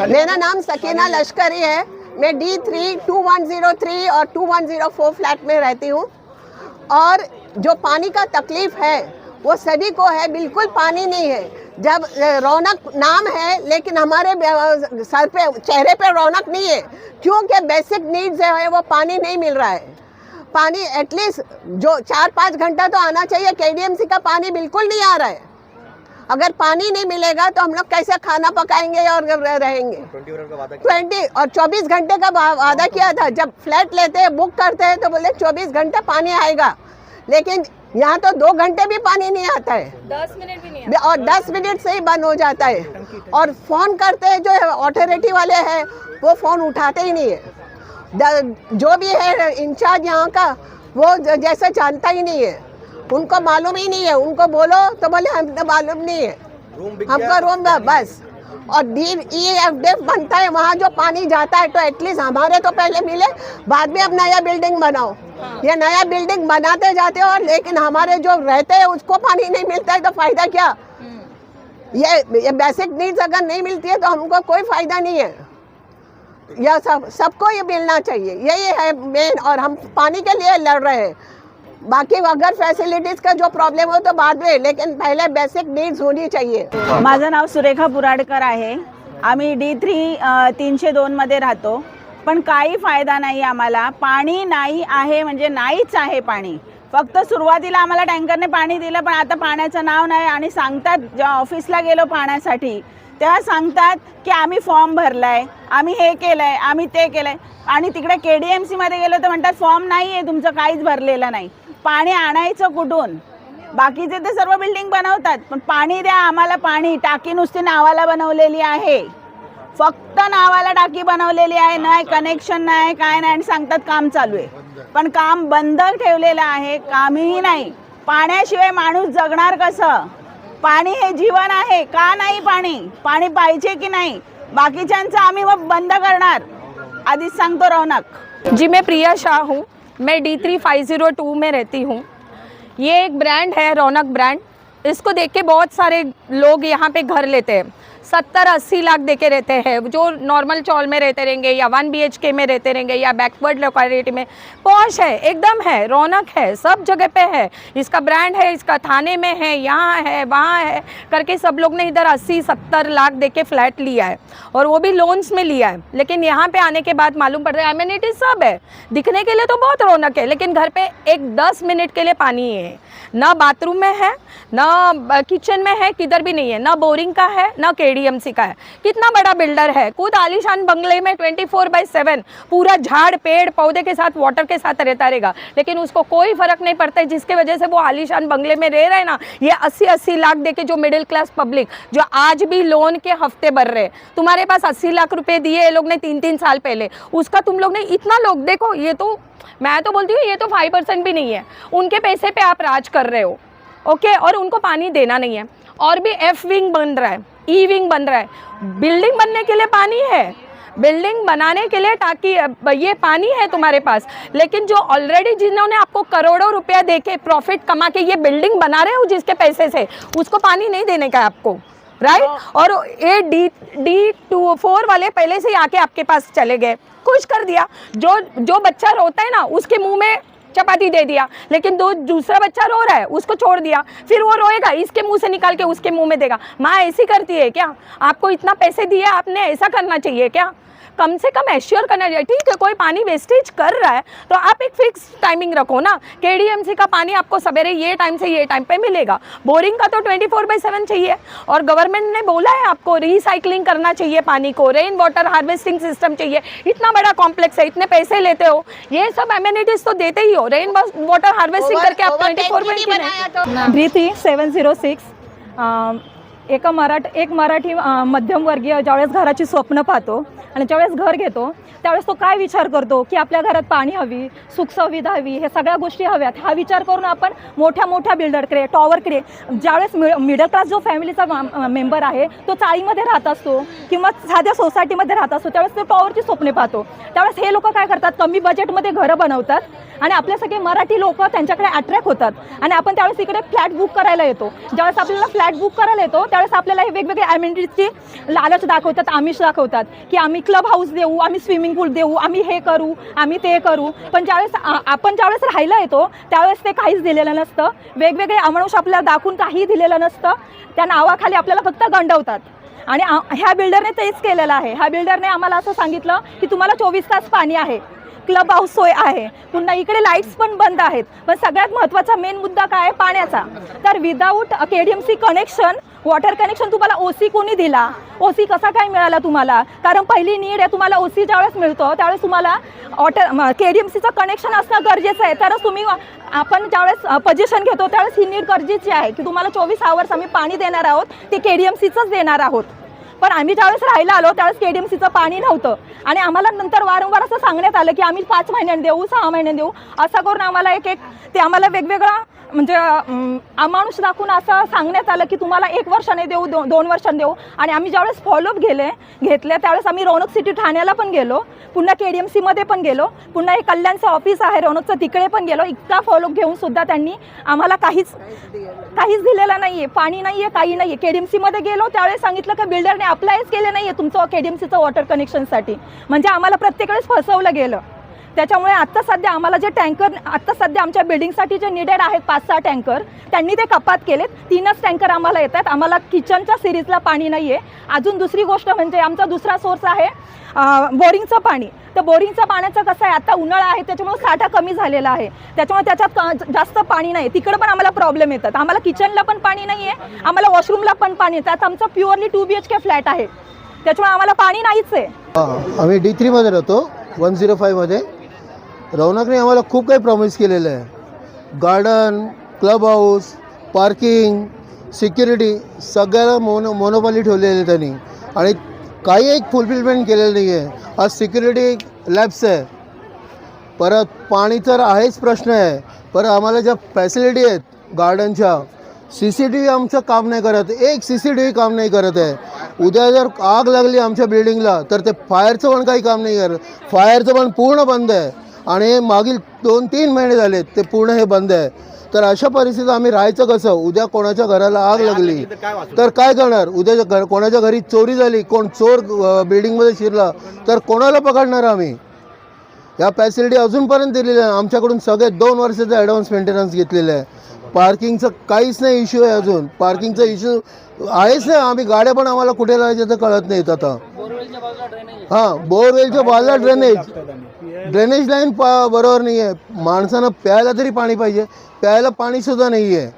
मेरा नाम सकीना लश्करी है। मैं D three two one zero three और two one zero four flat में रहती हूँ। और जो पानी का तकलीफ़ है, वो सभी को है, बिल्कुल पानी नहीं है। जब रौनक नाम है, लेकिन हमारे सर पे, चेहरे पे रौनक नहीं है। क्योंकि बेसिक नीड्स है, वो पानी नहीं मिल रहा है। पानी एटलीस्ट जो चार पाँच घंटा तो आना चाहिए के का पानी बिल्कुल नहीं आ रहा है। अगर पानी नहीं मिलेगा तो हम लोग कैसे खाना पकाएँगे और रहेंगे? ट्वेंटी का वादा ट्वेंटी और चौबीस घंटे का वादा किया था। जब फ्लैट लेते हैं बुक करते हैं तो बोले चौबीस घंटे पानी आएगा। लेकिन यहाँ तो दो घंटे भी पानी नहीं आता है। दस मिनट भी नहीं और दस मिनट से ही बंद हो जाता है। और फ़ोन करते हैं जो अथॉरिटी वाले हैं वो फ़ोन उठाते ही नहीं है। जो भी है इंचार्ज यहाँ का वो जैसे जानता ही नहीं है। उनको मालूम ही नहीं है। उनको बोलो तो बोले हम तो मालूम नहीं है। हमको रूम बस। और डी ई एफ़ डेफ बनता है वहाँ जो पानी जाता है तो एटलीस्ट हमारे तो पहले मिले। बाद में अब नया बिल्डिंग बनाओ। ये नया बिल्डिंग बनाते जाते हो और लेकिन हमारे जो रहते हैं उसको पानी नहीं मिलता है तो फ़ायदा क्या? ये ये बेसिक नीड्स अगर नहीं मिलती है तो हमको कोई फ़ायदा नहीं है। यह सब सबको ये मिलना चाहिए। यही है मेन और हम पानी के लिए लड़ रहे हैं। बाकी अगर फैसिलिटीज का जो प्रॉब्लम हो तो बाद में लेकिन पहले बेसिक नीड्स होनी चाहिए। माझं नाव सुरेखा पुराडकर आहे. आम्ही डी थ्री तीनशे दोनमध्ये राहतो. पण काही फायदा नाही आम्हाला. पाणी नाही आहे म्हणजे नाहीच आहे पाणी. फक्त सुरुवातीला आम्हाला टँकरने पाणी दिलं पण आता पाण्याचं नाव नाही आणि सांगतात जेव्हा ऑफिसला गेलो पाण्यासाठी तेव्हा सांगतात की आम्ही फॉर्म भरलाय आम्ही हे केलंय आम्ही ते केलंय. आणि तिकडे के डी एम सीमध्ये गेलो तर म्हणतात फॉर्म नाही आहे तुमचं काहीच भरलेलं नाही. पाणी आणायचं कुठून? बाकीचे ते सर्व बिल्डिंग बनवतात पण पाणी द्या आम्हाला पाणी. टाकी नुसती नावाला बनवलेली आहे. फक्त नावाला टाकी बनवलेली आहे नाही कनेक्शन नाही काय नाही आणि सांगतात काम चालू आहे. पण काम बंद ठेवलेलं आहे कामही नाही. पाण्याशिवाय माणूस जगणार कसं? पाणी हे जीवन आहे का नाही पाणी? पाणी पाहिजे की नाही? बाकीच्यांचं आम्ही मग बंद करणार. आधीच सांगतो रौनक. जी मैं प्रिया शाह हूँ मैं D three five zero two में रहती हूँ। ये एक ब्रांड है रौनक ब्रांड इसको देख के बहुत सारे लोग यहाँ पे घर लेते हैं। सत्तर अस्सी लाख दे के रहते हैं। जो नॉर्मल चौल में रहते रहेंगे या वन बी में रहते रहेंगे या बैकवर्ड लोकेलिटी में पॉश है, एकदम है, रौनक है, सब जगह पे है। इसका ब्रांड है, इसका थाने में है, यहाँ है, वहाँ है, करके सब लोग ने इधर अस्सी, सत्तर लाख दे के फ्लैट लिया है। और वो भी लोन्स में लिया है। लेकिन यहाँ पे आने के बाद मालूम पड़ रहा है एम्यूनिटीज सब है। दिखने के लिए तो बहुत रौनक है, लेकिन घर पे एक दस मिनट के लिए पानी है। ना बाथरूम में है, ना किचन में है, किधर भी नहीं है, ना बोरिंग का है, ना केडीएमसी का है। कितना बड़ा बिल्डर है। खुद आलीशान बंगले में ट्वेंटी फोर बाई सेवन पूरा झाड़, पेड़, पौधे के साथ वाटर के साथ रहता रहेगा। लेकिन उसको कोई फ़र्क नहीं पड़ता है, जिसके वजह से वो आलिशान बंगले में रह रहे ना, ये अस्सी अस्सी लाख देके जो मिडिल क्लास पब्लिक जो आज भी लोन के हफ़्ते भर रहे तुम्हारे पास अस्सी लाख रुपए दिए लोग ने तीन तीन साल पहले। उसका तुम लोग ने इतना लोग, देखो, ये तो मैं तो बोलती हूँ, ये तो फाइव परसेंट भी नहीं है। उनके पैसे पे आप राज कर रहे हो ओके और उनको पानी देना नहीं है। और भी एफ़ विंग बन रहा है ई विंग बन रहा है। बिल्डिंग बनने के लिए पानी है। बिल्डिंग बनाने के लिए ताकि ये पानी है तुम्हारे पास। लेकिन जो ऑलरेडी जिन्होंने आपको करोड़ों रुपया दे के प्रॉफिट कमा के ये बिल्डिंग बना रहे हो जिसके पैसे से, उसको पानी नहीं देने का आपको। राइट और A D D two four वाले पहले से ही आके आपके पास चले गए। खुश कर दिया। जो जो बच्चा रोता है ना उसके मुँह में चपाती दे दिया। लेकिन दो दूसरा बच्चा रो रहा है उसको छोड़ दिया। फिर वो रोएगा इसके मुँह से निकाल के उसके मुँह में देगा। माँ ऐसी करती है क्या? आपको इतना पैसे दिए आपने ऐसा करना चाहिए क्या? कम से कम एश्योर करना चाहिए। ठीक है कोई पानी वेस्टेज कर रहा है तो आप एक फिक्स टाइमिंग रखो ना। के का पानी आपको सवेरे ये टाइम से ये टाइम पे मिलेगा। बोरिंग का तो ट्वेंटी फोर बाई सेवन चाहिए। और गवर्नमेंट ने बोला है आपको रिसाइकलिंग करना चाहिए पानी को। रेन वाटर हार्वेस्टिंग सिस्टम चाहिए। इतना बड़ा कॉम्प्लेक्स है इतने पैसे लेते हो। ये सब एम्यूनिटीज तो देते ही हो। रेन वाटर हार्वेस्टिंग करके आप twenty four three seven zero six एका मराठ एक मराठी मध्यमवर्गीय ज्यावेळेस घराची स्वप्न पाहतो आणि ज्यावेळेस घर घेतो त्यावेळेस तो काय विचार करतो की आपल्या घरात पाणी हवी सुखसुविधा हवी हे सगळ्या गोष्टी हव्यात. हा विचार करून आपण मोठ्या मोठ्या बिल्डरकडे टॉवरकडे ज्यावेळेस मि मिडल क्लास जो फॅमिलीचा मेंबर आहे तो चाळीमध्ये राहत असतो किंवा साध्या सोसायटीमध्ये राहत असतो त्यावेळेस तो टॉवरची स्वप्ने पाहतो. त्यावेळेस हे लोक काय करतात? कमी बजेटमध्ये घरं बनवतात आणि आपले सगळे मराठी लोक त्यांच्याकडे अट्रॅक्ट होतात आणि आपण त्यावेळेस इकडे फ्लॅट बुक करायला येतो. ज्यावेळेस आपल्याला फ्लॅट बुक करायला येतो त्या त्यावेळेस आपल्याला हे वेगवेगळे ॲमेनिटीजची लालच दाखवतात आमिष दाखवतात की आम्ही क्लब हाऊस देऊ आम्ही स्विमिंग पूल देऊ आम्ही हे करू आम्ही ते करू. पण ज्यावेळेस आपण ज्यावेळेस राहायला येतो त्यावेळेस ते काहीच दिलेलं नसतं. वेगवेगळे अमानुष आपल्याला दाखवून काहीही दिलेलं नसतं. त्या नावाखाली आपल्याला फक्त गंडवतात. आणि ह्या बिल्डरने तेच केलेलं आहे. ह्या बिल्डरने आम्हाला असं सांगितलं की तुम्हाला चोवीस तास पाणी आहे. क्लब हाऊस सोय आहे. पुन्हा इकडे लाईट्स पण बंद आहेत. पण सगळ्यात महत्त्वाचा मेन मुद्दा काय आहे? पाण्याचा. तर without K D M C connection water connection तुम्हाला ओ सी कोणी दिला? ओ सी कसा काय मिळाला तुम्हाला? कारण पहिली नीड आहे तुम्हाला ओ सी ज्यावेळेस मिळतो त्यावेळेस तुम्हाला वॉटर के डी एम सीचं कनेक्शन असणं गरजेचं आहे. तरच तुम्ही आपण ज्यावेळेस पोझिशन घेतो त्यावेळेस ही नीड गरजेची आहे. की तुम्हाला चोवीस आवर्स आम्ही पाणी देणार आहोत ते के डी एम सीचंच देणार आहोत. पण आम्ही ज्यावेळेस राहायला आलो त्यावेळेस के डी एम सीचं पाणी नव्हतं. आणि आम्हाला नंतर वारंवार असं सांगण्यात आलं की आम्ही पाच महिन्यांनी देऊ सहा महिन्यांनी देऊ. असं करून आम्हाला एक एक ते आम्हाला वेगवेगळा म्हणजे अमाणूस अमानुष दाखवून असं सांगण्यात आलं की तुम्हाला एक वर्षाने देऊ दो दोन वर्षाने देऊ. आणि आम्ही ज्यावेळेस फॉलोअप गेले घेतले त्यावेळेस आम्ही रौनक सिटी ठाण्याला पण गेलो. पुन्हा के डी एम सीमध्ये पण गेलो. पुन्हा हे कल्याणचं ऑफिस आहे रौनकचं तिकडे पण गेलो. इतका फॉलोअप घेऊन सुद्धा त्यांनी आम्हाला काहीच काहीच दिलेलं नाही आहे पाणी नाही आहे काही नाही आहे के डी एम सीमध्ये गेलो त्यावेळेस सांगितलं की बिल्डरने अप्लायच केलं नाही आहे तुमचं के डी एम सीचं वॉटर कनेक्शनसाठी म्हणजे आम्हाला प्रत्येक वेळेस फसवलं गेलं. त्याच्यामुळे आत्ता सध्या आम्हाला जे टँकर आत्ता सध्या आमच्या बिल्डिंगसाठी जे निडेड आहेत पाच सहा टँकर त्यांनी ते कपात केलेत. तीनच टँकर आम्हाला येतात. आम्हाला किचनच्या सिरीजला पाणी नाही आहे अजून दुसरी गोष्ट म्हणजे आमचा दुसरा सोर्स आहे बोरिंगचं पाणी. तर बोरिंगचं पाण्याचं कसं आहे आता उन्हाळा आहे त्याच्यामुळे साठा कमी झालेला आहे. त्याच्यामुळे त्याच्यात जास्त पाणी नाही. तिकडं पण आम्हाला प्रॉब्लेम येतात. आम्हाला किचनला पण पाणी नाही आहे आम्हाला वॉशरूमला पण पाणी येतं. आता आमचं purely two B H K flat आहे. त्याच्यामुळे आम्हाला पाणी नाहीच आहे. आम्ही डी थ्रीमध्ये राहतो वन झिरो फायमध्ये रौनकने आम्हाला खूप काही प्रॉमिस केलेलं आहे. Garden club house parking security सगळ्याला मोनो मोनोपॉली ठेवलेली आहे त्यांनी. आणि काही एक फुलफिलमेंट केलेलं नाही आहे. आज सिक्युरिटी लॅब्स आहे. परत पाणी तर आहेच प्रश्न आहे. परत आम्हाला ज्या फॅसिलिटी आहेत गार्डनच्या सी सी टी व्ही आमचं काम नाही करत. एक सी सी टी व्ही काम नाही करत आहे. उद्या जर आग लागली आमच्या बिल्डिंगला तर ते फायरचं पण काही काम नाही करत. फायरचं पण पूर्ण बंद आहे. आणि मागील दोन तीन महिने झाले ते पूर्ण हे बंद आहे. तर अशा परिस्थितीत आम्ही राहायचं कसं? उद्या कोणाच्या घराला आग लागली. तर काय करणार? उद्या घर कोणाच्या घरी चोरी झाली कोण चोर बिल्डिंगमध्ये शिरला तर कोणाला पकडणार आम्ही? या फॅसिलिटी अजूनपर्यंत दिलेल्या आहे आमच्याकडून सगळे दोन वर्षाचं ॲडव्हान्स मेंटेनन्स घेतलेलं आहे. पार्किंगचं काहीच नाही इश्यू आहे अजून. पार्किंगचा इश्यू आहेच नाही. आम्ही गाड्या पण आम्हाला कुठे लावायच्या तर कळत नाहीत आता. हां बोरवेलच्या बाजूला ड्रेनेज ड्रेनेज लाईन पा बरोबर नाही आहे माणसानं प्यायला तरी पाणी पाहिजे. प्यायला पाणीसुद्धा नाही आहे